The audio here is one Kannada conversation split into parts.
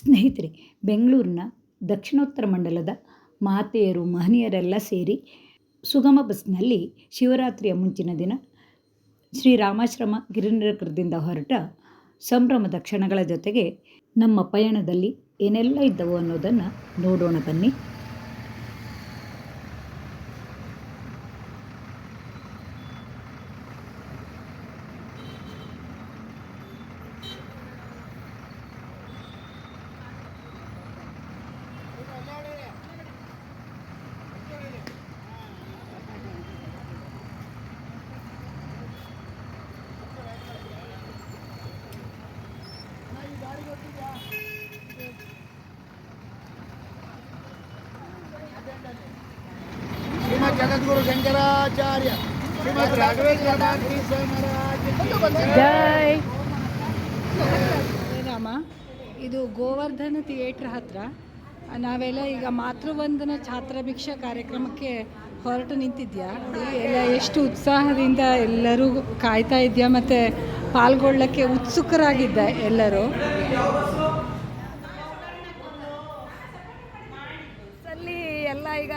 ಸ್ನೇಹಿತರೆ, ಬೆಂಗಳೂರಿನ ದಕ್ಷಿಣೋತ್ತರ ಮಂಡಲದ ಮಾತೆಯರು, ಮಹನೀಯರೆಲ್ಲ ಸೇರಿ ಸುಗಮ ಬಸ್ನಲ್ಲಿ ಶಿವರಾತ್ರಿಯ ಮುಂಚಿನ ದಿನ ಶ್ರೀರಾಮಾಶ್ರಮ ಗಿರಿನಗರದಿಂದ ಹೊರಟ ಸಂಭ್ರಮದ ಕ್ಷಣಗಳ ಜೊತೆಗೆ ನಮ್ಮ ಪಯಣದಲ್ಲಿ ಏನೆಲ್ಲ ಇದ್ದವು ಅನ್ನೋದನ್ನು ನೋಡೋಣ ಬನ್ನಿ. ಶ್ರೀಮದ್ ಜಗದ್ಗುರು ಶಂಕರಾಚಾರ್ಯ ಶ್ರೀಮದ್ ರಾಘವೇಂದ್ರ ಜೈ. ರಾಮ ಇದು ಗೋವರ್ಧನ ಥಿಯೇಟ್ರ್ ಹತ್ರ. ನಾವೆಲ್ಲ ಈಗ ಮಾತೃವಂದನ ಛಾತ್ರಭಿಕ್ಷಾ ಕಾರ್ಯಕ್ರಮಕ್ಕೆ ಹೊರಟು ನಿಂತಿದ್ಯಾ? ಎಲ್ಲ ಎಷ್ಟು ಉತ್ಸಾಹದಿಂದ ಎಲ್ಲರೂ ಕಾಯ್ತಾ ಇದೆಯಾ ಮತ್ತು ಪಾಲ್ಗೊಳ್ಳಕ್ಕೆ ಉತ್ಸುಕರಾಗಿದ್ದ ಎಲ್ಲರೂ? ಅಲ್ಲಿ ಎಲ್ಲ ಈಗ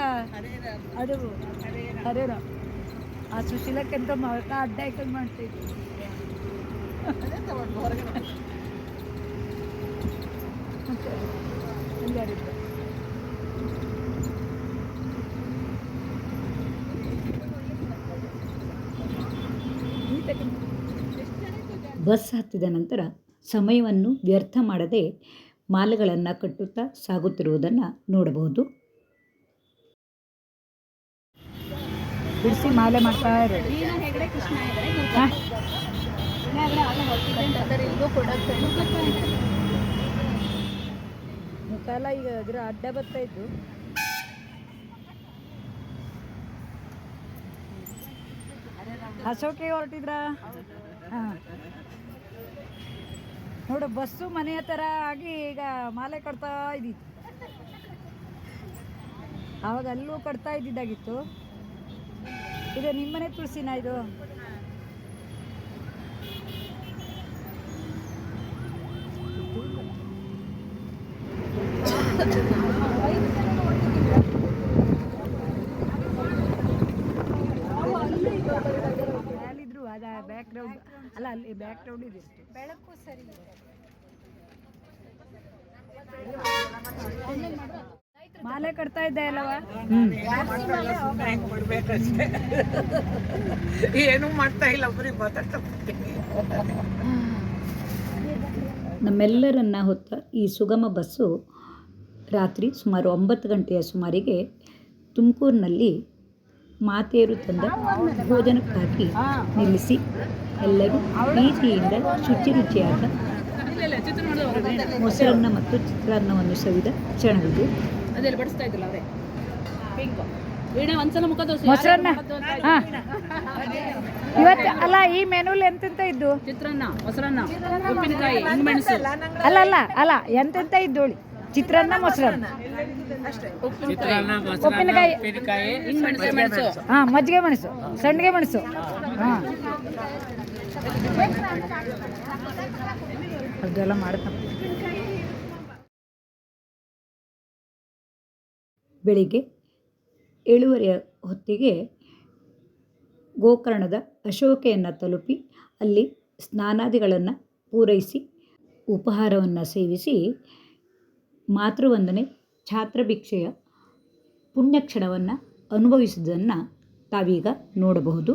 ಅದು ಅದೇ ಆ ಸುಶೀಲಕ್ಕೆಂತ ಮಗ ಅಡ್ಡ ಮಾಡ್ತೀವಿ. ಮತ್ತೆ ಅಲ್ಲಿ ಯಾರಿದ್ರು? ಬಸ್ ಹತ್ತಿದ ನಂತರ ಸಮಯವನ್ನು ವ್ಯರ್ಥ ಮಾಡದೆ ಮಾಲೆಗಳನ್ನು ಕಟ್ಟುತ್ತಾ ಸಾಗುತ್ತಿರುವುದನ್ನು ನೋಡಬಹುದು. ಬಿಡಿಸಿ ಮಾಲೆ ಮಾಡ್ತಾ ಇರೋದು? ಮುಖಾಲ ಈಗ ಅದರ ಅಡ್ಡ ಬರ್ತಾ ಇದ್ದು ಹೊರಟಿದ್ರಾ ಹೊರಟಿದ್ರ? ಹಾಂ. ನೋಡು, ಬಸ್ಸು ಮನೆಯ ಥರ ಆಗಿ ಈಗ ಮಾಲೆ ಕಟ್ತಾ ಇದ್ದಿತ್ತು. ಆವಾಗ ಅಲ್ಲೂ ಕಟ್ತಾ ಇದ್ದಿದ್ದಾಗಿತ್ತು. ಇದು ನಿಮ್ಮನೆ ತುಳಸಿನ ಇದು ಅಲ್ಲಿದ್ರು ಅದ ಬ್ಯಾಕ್ ಗ್ರೌಂಡ್ ಅಲ್ಲ ಅಲ್ಲಿ ಬ್ಯಾಕ್ ಗ್ರೌಂಡ್ ಇದೆ ಬೆಳಕು ಸರಿ ಮಾಲೆ ಕಟ್ತಾ ಇದ್ದೆ ಅಲ್ಲವ? ಏನು ಮಾಡ್ತಾ ಇಲ್ಲ ಬರೀ ಮಾತಾಡ್ತಾ ನಮ್ಮೆಲ್ಲರನ್ನ ಹೊತ್ತ ಈ ಸುಗಮ ಬಸ್ಸು ರಾತ್ರಿ ಸುಮಾರು ಒಂಬತ್ತು ಗಂಟೆಯ ಸುಮಾರಿಗೆ ತುಮಕೂರಿನಲ್ಲಿ ಮಾತೆಯರು ತಂದ ಭೋಜನಕ್ಕಾಗಿ ನಿಲ್ಲಿಸಿ ಎಲ್ಲರೂ ಪ್ರೀತಿಯಿಂದ ಶುಚಿ ರುಚಿಯಾದ ಮೊಸರನ್ನ ಮತ್ತು ಚಿತ್ರಾನ್ನವನ್ನು ಸವಿದ ಕ್ಷಣವಿದು. ಮೊಸರನ್ನ? ಇವತ್ತು ಅಲ್ಲ ಈ ಮೆನುಲ್ ಎಂತೆಂತ ಇದ್ದು? ಚಿತ್ರಾನ್ನ ಮೊಸರನ್ನ ಅಲ್ಲ ಅಲ್ಲ ಅಲ್ಲ ಎಂತೆಂತ ಇದ್ದೋಳಿ? ಚಿತ್ರಾನ್ನ ಮೊಸರನ್ನ. ಉಪ್ಪಿನಕಾಯಿ. ಹಾ ಮಜ್ಜಿಗೆ ಮೆಣಸು ಸಣ್ಣಗೆ ಮೆಣಸು ಹಾಂ. ಅದೆಲ್ಲ ಮಾಡ್ತಾ ಬೆಳಿಗ್ಗೆ ಏಳುವರೆಯ ಹೊತ್ತಿಗೆ ಗೋಕರ್ಣದ ಅಶೋಕೆಯನ್ನು ತಲುಪಿ ಅಲ್ಲಿ ಸ್ನಾನಾದಿಗಳನ್ನು ಪೂರೈಸಿ ಉಪಹಾರವನ್ನು ಸೇವಿಸಿ ಮಾತೃವಂದನೆ ಛಾತ್ರಭಿಕ್ಷೆಯ ಪುಣ್ಯಕ್ಷಣವನ್ನು ಅನುಭವಿಸಿದ್ದನ್ನು ತಾವೀಗ ನೋಡಬಹುದು.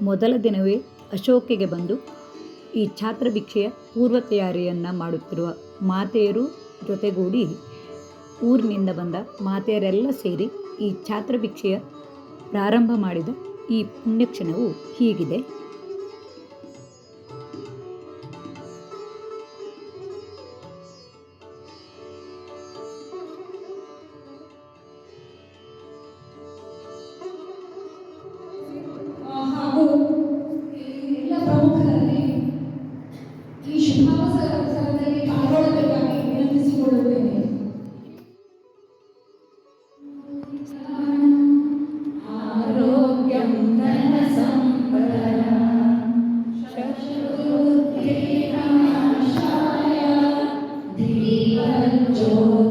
ಮೊದಲ ದಿನವೇ ಅಶೋಕಿಗೆ ಬಂದು ಈ ಛಾತ್ರಭಿಕ್ಷೆಯ ಪೂರ್ವ ತಯಾರಿಯನ್ನು ಮಾಡುತ್ತಿರುವ ಮಾತೆಯರು ಜೊತೆಗೂಡಿ ಊರಿನಿಂದ ಬಂದ ಮಾತೆಯರೆಲ್ಲ ಸೇರಿ ಈ ಛಾತ್ರಭಿಕ್ಷೆಯ ಪ್ರಾರಂಭ ಮಾಡಿದ ಈ ಪುಣ್ಯಕ್ಷಣವು ಹೀಗಿದೆ. 我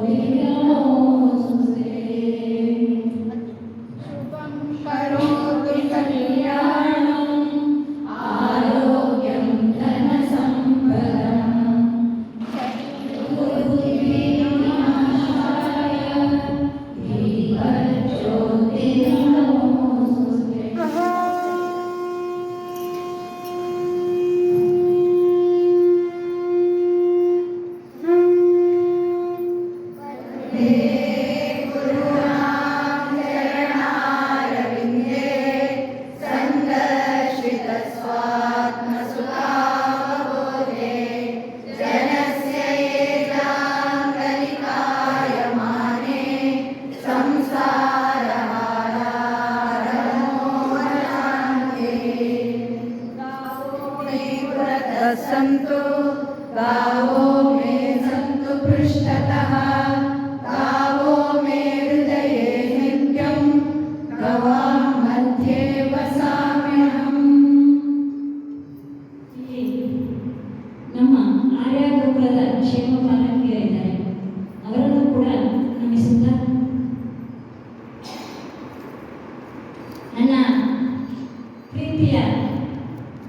ರೀತಿಯ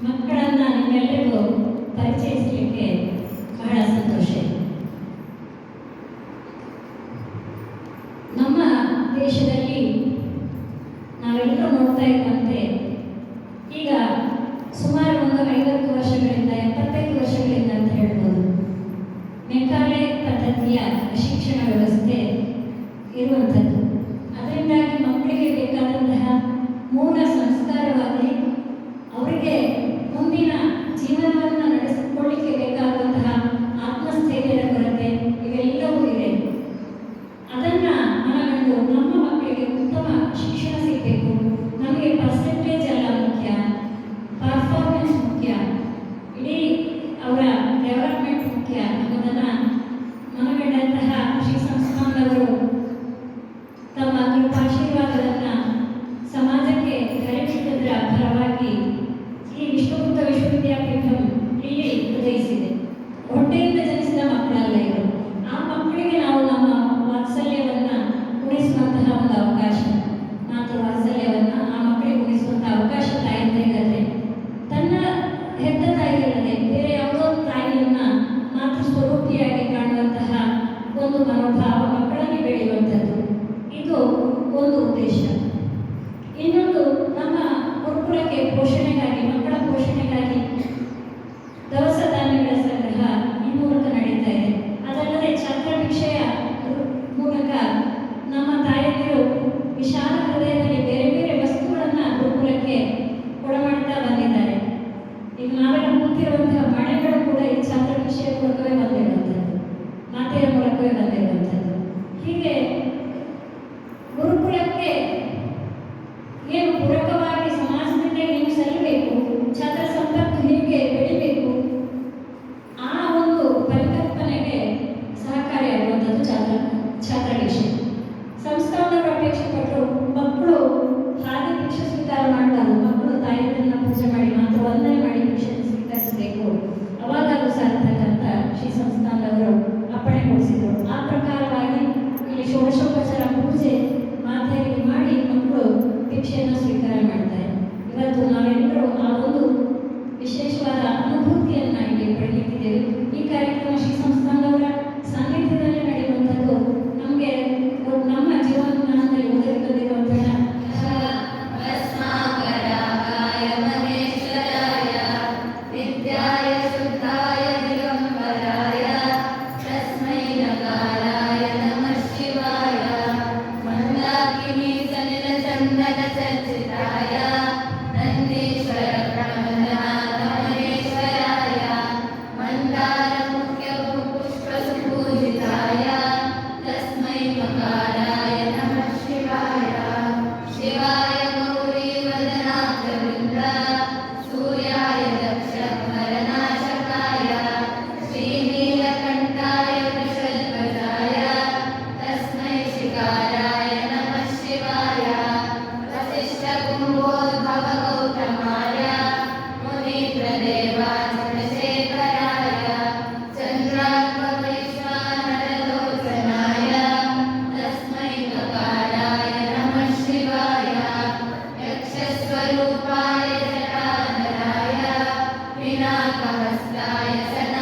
ಮಕ್ಕಳನ್ನು ನಿಮ್ಮೆಲ್ಲರಿಗೂ ಪರಿಚಯಿಸಲಿಕ್ಕೆ ಬಹಳ ಸಂತೋಷ. ಇದೆ ನಮ್ಮ ದೇಶದಲ್ಲಿ ನಾವೆಲ್ಲರೂ ನೋಡ್ತಾ ಇರುವಂತೆ ಈಗ ಸುಮಾರು ಒಂದು ಐವತ್ತು ವರ್ಷಗಳಿಂದ, ಎಪ್ಪತ್ತೈದು ವರ್ಷಗಳಿಂದ ಅಂತ ಹೇಳ್ಬೋದು. ಮೆಕ್ಕಾಲೆ ಪದ್ಧತಿಯ ಶಿಕ್ಷಣ ವ್ಯವಸ್ಥೆ ಇರುವಂಥದ್ದು. ಒಂದು ಮನೋಭಾವ ಮಕ್ಕಳಲ್ಲಿ ಬೆಳೆಯುವಂಥದ್ದು. ಇದು ಒಂದು ಉದ್ದೇಶ. ಇನ್ನೊಂದು ನಮ್ಮ ಗುರುಕುಲಕ್ಕೆ ಪೋಷಣೆಗಾಗಿ ಮಕ್ಕಳ ಪೋಷಣೆಗಾಗಿ हस्ताय सदा